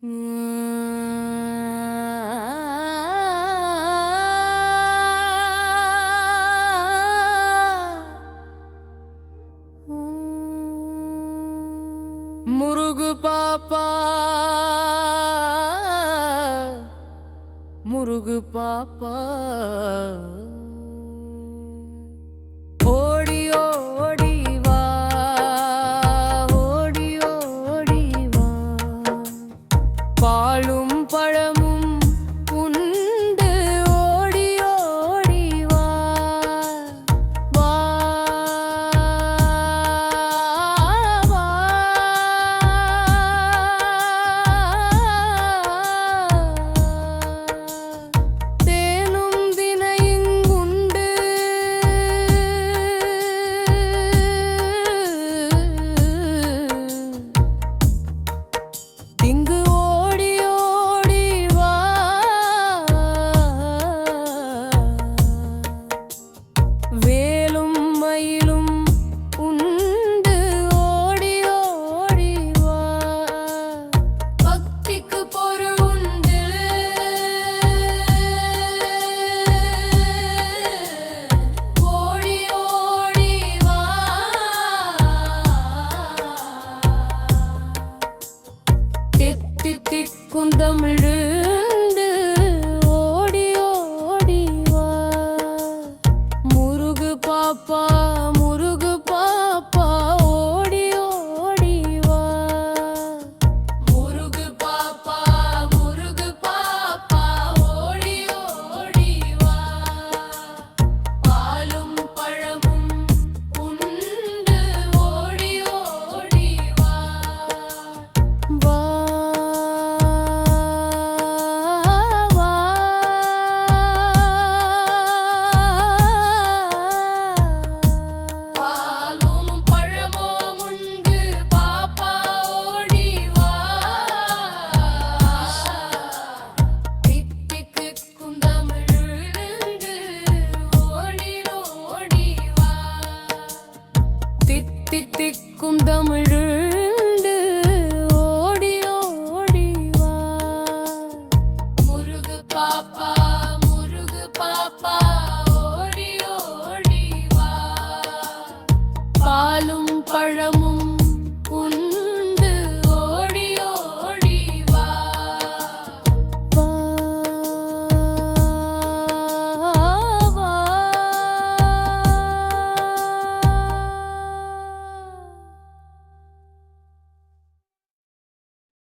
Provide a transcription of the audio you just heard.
முருகு பாப்பா முருகு பாப்பா. தித்தி திக்கும் தமிழு. செழிக்கும் தமிழ்